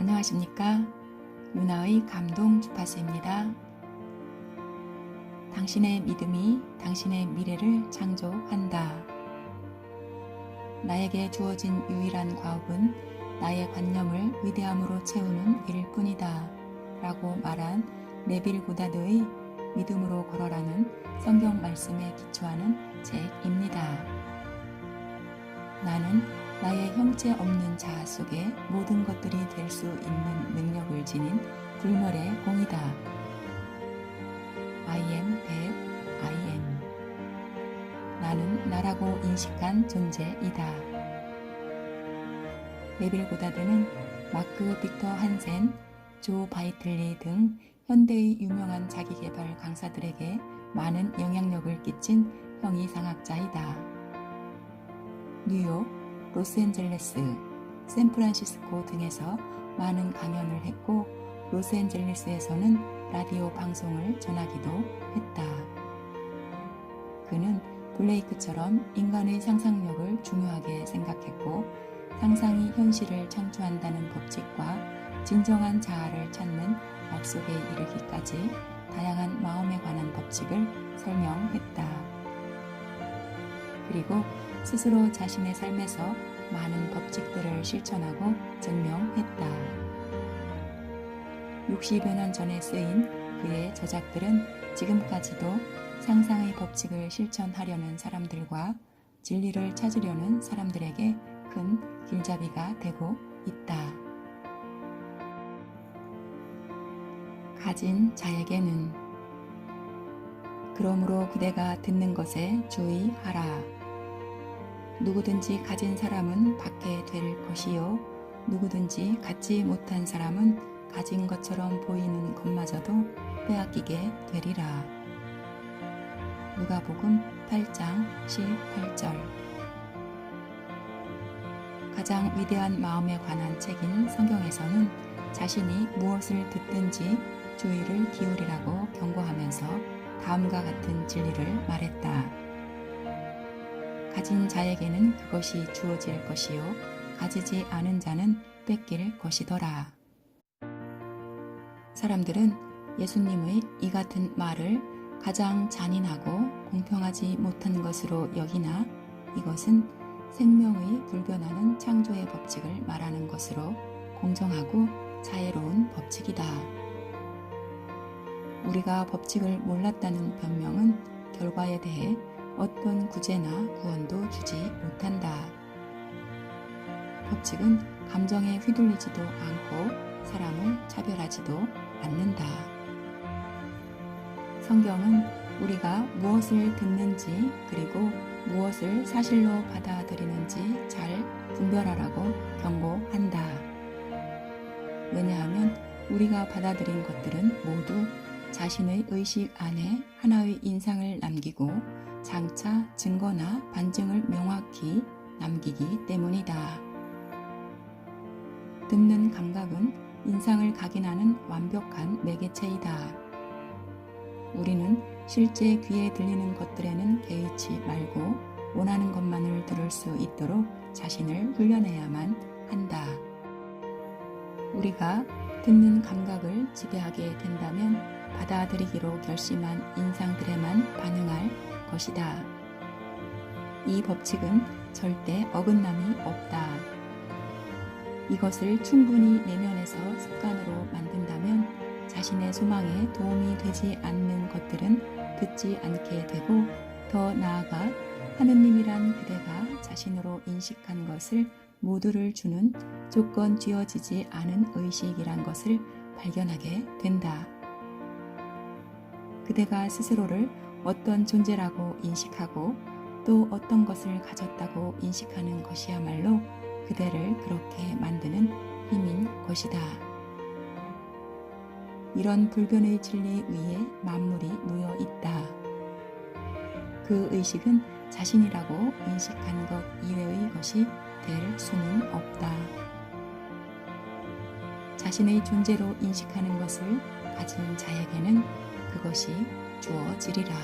안녕하십니까? 유나의 감동 주파수입니다. 당신의 믿음이 당신의 미래를 창조한다. 나에게 주어진 유일한 과업은 나의 관념을 위대함으로 채우는 일 뿐이다. 라고 말한 네빌 고다드의 믿음으로 걸어라는 성경 말씀에 기초하는 책입니다. 나는 나의 형체 없는 자아 속에 모든 것들이 될 수 있는 능력을 지닌 불멸의 공이다. I am that I am. 나는 나라고 인식한 존재이다. 네빌 고다드는 마크 빅터 한센, 조 바이틀리 등 현대의 유명한 자기개발 강사들에게 많은 영향력을 끼친 형이상학자이다. 뉴욕, 로스앤젤레스, 샌프란시스코 등에서 많은 강연을 했고 로스앤젤레스에서는 라디오 방송을 전하기도 했다. 그는 블레이크처럼 인간의 상상력을 중요하게 생각했고 상상이 현실을 창조한다는 법칙과 진정한 자아를 찾는 약속에 이르기까지 다양한 마음에 관한 법칙을 설명했다. 그리고 스스로 자신의 삶에서 많은 법칙들을 실천하고 증명했다. 60여 년 전에 쓰인 그의 저작들은 지금까지도 상상의 법칙을 실천하려는 사람들과 진리를 찾으려는 사람들에게 큰 길잡이가 되고 있다. 가진 자에게는 그러므로 그대가 듣는 것에 주의하라. 누구든지 가진 사람은 받게 될 것이요. 누구든지 갖지 못한 사람은 가진 것처럼 보이는 것마저도 빼앗기게 되리라. 누가복음 8장 18절 가장 위대한 마음에 관한 책인 성경에서는 자신이 무엇을 듣든지 주의를 기울이라고 경고하면서 다음과 같은 진리를 말했다. 가진 자에게는 그것이 주어질 것이요 가지지 않은 자는 뺏길 것이더라. 사람들은 예수님의 이 같은 말을 가장 잔인하고 공평하지 못한 것으로 여기나 이것은 생명의 불변하는 창조의 법칙을 말하는 것으로 공정하고 자애로운 법칙이다. 우리가 법칙을 몰랐다는 변명은 결과에 대해 어떤 구제나 구원도 주지 못한다. 법칙은 감정에 휘둘리지도 않고 사람을 차별하지도 않는다. 성경은 우리가 무엇을 듣는지 그리고 무엇을 사실로 받아들이는지 잘 분별하라고 경고한다. 왜냐하면 우리가 받아들인 것들은 모두 자신의 의식 안에 하나의 인상을 남기고 장차 증거나 반증을 명확히 남기기 때문이다. 듣는 감각은 인상을 각인하는 완벽한 매개체이다. 우리는 실제 귀에 들리는 것들에는 개의치 말고 원하는 것만을 들을 수 있도록 자신을 훈련해야만 한다. 우리가 듣는 감각을 지배하게 된다면 받아들이기로 결심한 인상들에만 반응할 것이다. 이 법칙은 절대 어긋남이 없다. 이것을 충분히 내면에서 습관으로 만든다면 자신의 소망에 도움이 되지 않는 것들은 듣지 않게 되고 더 나아가 하느님이란 그대가 자신으로 인식한 것을 모두를 주는 조건 쥐어지지 않은 의식이란 것을 발견하게 된다. 그대가 스스로를 어떤 존재라고 인식하고 또 어떤 것을 가졌다고 인식하는 것이야말로 그대를 그렇게 만드는 힘인 것이다. 이런 불변의 진리 위에 만물이 놓여 있다. 그 의식은 자신이라고 인식한 것 이외의 것이 될 수는 없다. 자신의 존재로 인식하는 것을 가진 자에게는 그것이 주어지리라.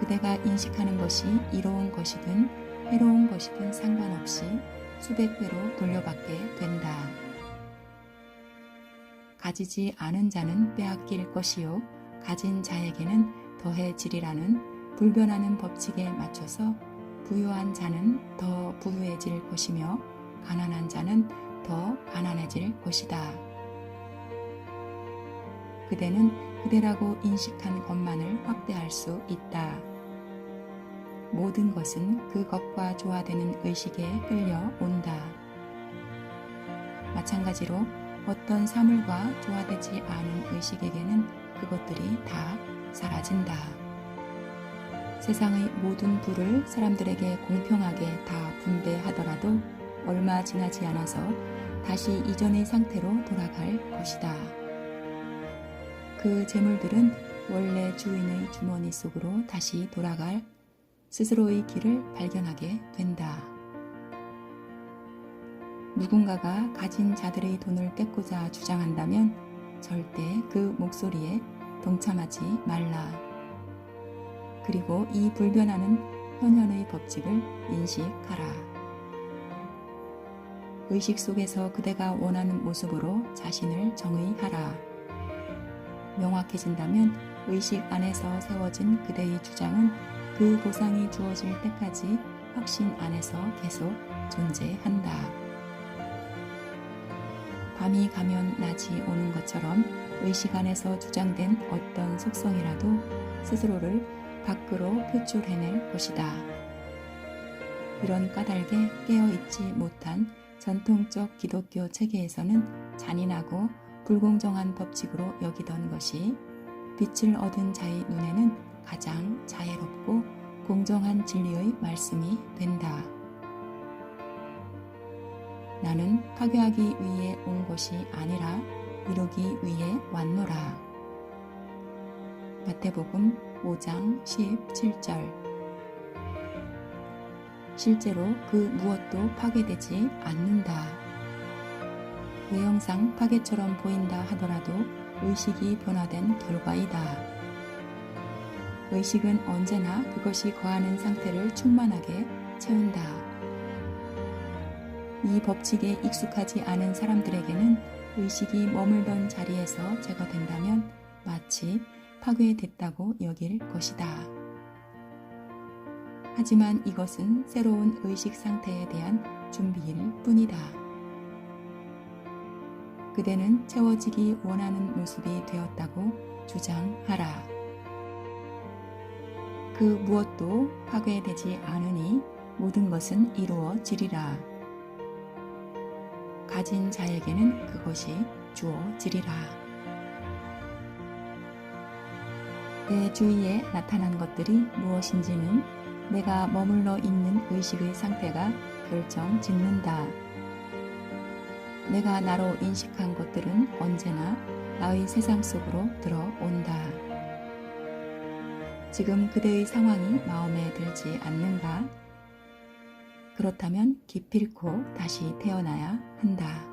그대가 인식하는 것이 이로운 것이든 해로운 것이든 상관없이 수백 배로 돌려받게 된다. 가지지 않은 자는 빼앗길 것이요 가진 자에게는 더해지리라는 불변하는 법칙에 맞춰서 부유한 자는 더 부유해질 것이며 가난한 자는 더 가난해질 것이다. 그대는 그대라고 인식한 것만을 확대할 수 있다. 모든 것은 그것과 조화되는 의식에 끌려온다. 마찬가지로 어떤 사물과 조화되지 않은 의식에게는 그것들이 다 사라진다. 세상의 모든 부를 사람들에게 공평하게 다 분배하더라도 얼마 지나지 않아서 다시 이전의 상태로 돌아갈 것이다. 그 재물들은 원래 주인의 주머니 속으로 다시 돌아갈 스스로의 길을 발견하게 된다. 누군가가 가진 자들의 돈을 뺏고자 주장한다면 절대 그 목소리에 동참하지 말라. 그리고 이 불변하는 현현의 법칙을 인식하라. 의식 속에서 그대가 원하는 모습으로 자신을 정의하라. 명확해진다면 의식 안에서 세워진 그대의 주장은 그 보상이 주어질 때까지 확신 안에서 계속 존재한다. 밤이 가면 낮이 오는 것처럼 의식 안에서 주장된 어떤 속성이라도 스스로를 밖으로 표출해낼 것이다. 이런 까닭에 깨어있지 못한 전통적 기독교 체계에서는 잔인하고 불공정한 법칙으로 여기던 것이 빛을 얻은 자의 눈에는 가장 자애롭고 공정한 진리의 말씀이 된다. 나는 파괴하기 위해 온 것이 아니라 이루기 위해 왔노라. 마태복음 5장 17절 실제로 그 무엇도 파괴되지 않는다. 외형상 파괴처럼 보인다 하더라도 의식이 변화된 결과이다. 의식은 언제나 그것이 거하는 상태를 충만하게 채운다. 이 법칙에 익숙하지 않은 사람들에게는 의식이 머물던 자리에서 제거된다면 마치 파괴됐다고 여길 것이다. 하지만 이것은 새로운 의식 상태에 대한 준비일 뿐이다. 그대는 채워지기 원하는 모습이 되었다고 주장하라. 그 무엇도 파괴되지 않으니 모든 것은 이루어지리라. 가진 자에게는 그것이 주어지리라. 내 주위에 나타난 것들이 무엇인지는 내가 머물러 있는 의식의 상태가 결정 짓는다. 내가 나로 인식한 것들은 언제나 나의 세상 속으로 들어온다. 지금 그대의 상황이 마음에 들지 않는가? 그렇다면 기필코 다시 태어나야 한다.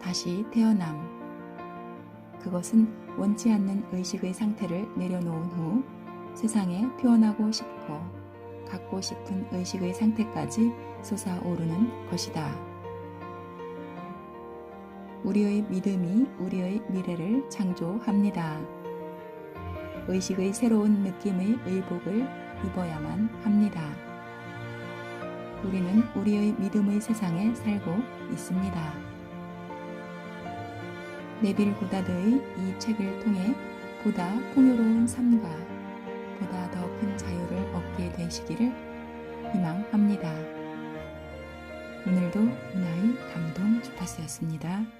다시 태어남. 그것은 원치 않는 의식의 상태를 내려놓은 후 세상에 표현하고 싶고 갖고 싶은 의식의 상태까지 솟아오르는 것이다. 우리의 믿음이 우리의 미래를 창조합니다. 의식의 새로운 느낌의 의복을 입어야만 합니다. 우리는 우리의 믿음의 세상에 살고 있습니다. 네빌 고다드의 이 책을 통해 보다 풍요로운 삶과 보다 더 큰 자유를 얻게 되시기를 희망합니다. 오늘도 문화의 감동 주파수였습니다.